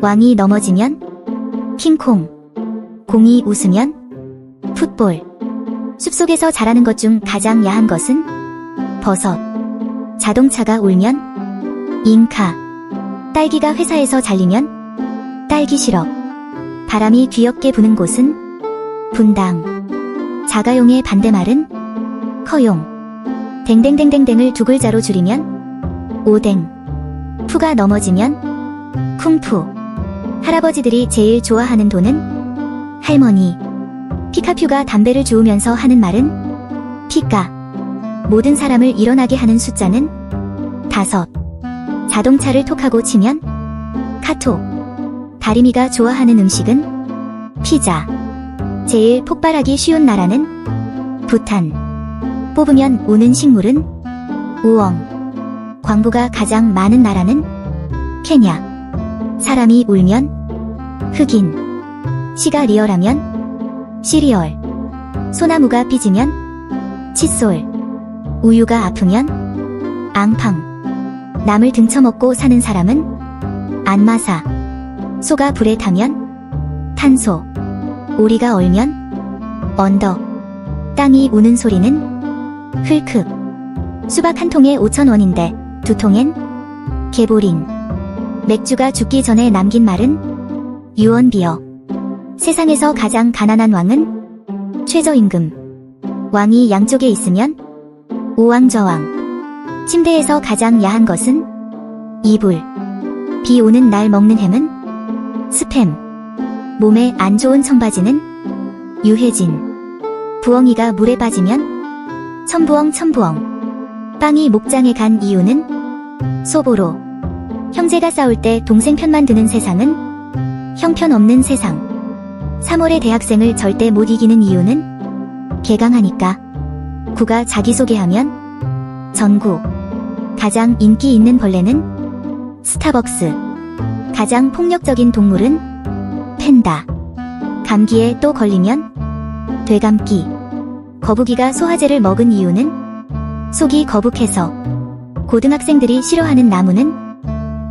왕이 넘어지면 킹콩. 공이 웃으면 풋볼. 숲속에서 자라는 것 중 가장 야한 것은 버섯. 자동차가 울면 잉카. 딸기가 회사에서 잘리면 딸기 시럽. 바람이 귀엽게 부는 곳은 분당. 자가용의 반대말은 커용. 댕댕댕댕댕을 두 글자로 줄이면 오댕. 푸가 넘어지면 쿵푸. 할아버지들이 제일 좋아하는 돈은 할머니. 피카퓨가 담배를 주우면서 하는 말은 피까. 모든 사람을 일어나게 하는 숫자는 다섯. 자동차를 톡하고 치면 카톡. 다리미가 좋아하는 음식은 피자. 제일 폭발하기 쉬운 나라는 부탄. 뽑으면 우는 식물은 우엉. 광부가 가장 많은 나라는 케냐. 사람이 울면 흑인. 시가 리얼하면 시리얼. 소나무가 삐지면 칫솔. 우유가 아프면 앙팡. 남을 등쳐먹고 사는 사람은 안마사. 소가 불에 타면 탄소. 오리가 얼면 언덕. 땅이 우는 소리는 흙흙. 수박 한 통에 5천원인데 두 통엔 개보린. 맥주가 죽기 전에 남긴 말은 유언비어. 세상에서 가장 가난한 왕은 최저임금. 왕이 양쪽에 있으면 우왕저왕. 침대에서 가장 야한 것은 이불. 비 오는 날 먹는 햄은 스팸. 몸에 안 좋은 청바지는 유해진. 부엉이가 물에 빠지면 첨부엉 첨부엉. 빵이 목장에 간 이유는 소보로. 형제가 싸울 때 동생 편만 드는 세상은 형편없는 세상. 3월의 대학생을 절대 못 이기는 이유는 개강하니까. 구가 자기소개하면 전구. 가장 인기 있는 벌레는 스타벅스. 가장 폭력적인 동물은 팬다. 감기에 또 걸리면 되감기. 거북이가 소화제를 먹은 이유는 속이 거북해서. 고등학생들이 싫어하는 나무는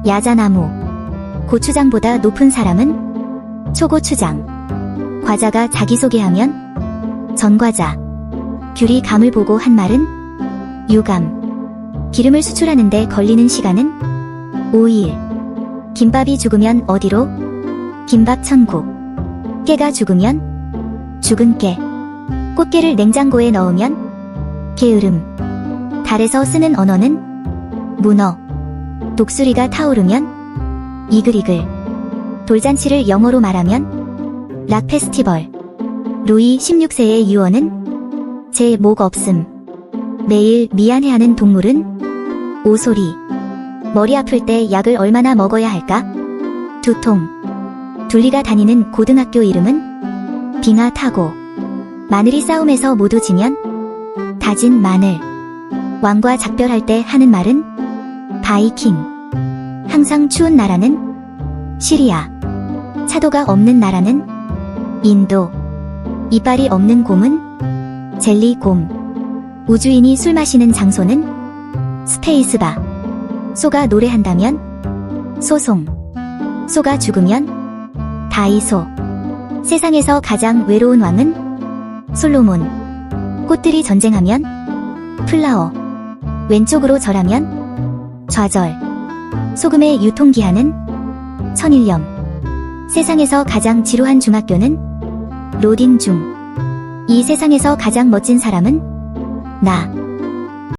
야자나무. 고추장보다 높은 사람은 초고추장. 과자가 자기소개하면 전과자. 귤이 감을 보고 한 말은 유감. 기름을 수출하는데 걸리는 시간은 5일. 김밥이 죽으면 어디로? 김밥 천국. 깨가 죽으면 죽은 깨. 꽃게를 냉장고에 넣으면 게으름. 달에서 쓰는 언어는 문어. 독수리가 타오르면 이글이글. 돌잔치를 영어로 말하면 락 페스티벌. 루이 16세의 유언은 제 목 없음. 매일 미안해하는 동물은 오소리. 머리 아플 때 약을 얼마나 먹어야 할까? 두통. 둘리가 다니는 고등학교 이름은 빙하 타고. 마늘이 싸움에서 모두 지면 다진 마늘. 왕과 작별할 때 하는 말은 바이킹. 항상 추운 나라는 시리아. 차도가 없는 나라는 인도. 이빨이 없는 곰은 젤리 곰. 우주인이 술 마시는 장소는 스페이스바. 소가 노래한다면 소송. 소가 죽으면 다이소. 세상에서 가장 외로운 왕은 솔로몬. 꽃들이 전쟁하면 플라워. 왼쪽으로 절하면 좌절. 소금의 유통기한은 천일염. 세상에서 가장 지루한 중학교는 로딩 중. 이 세상에서 가장 멋진 사람은 나.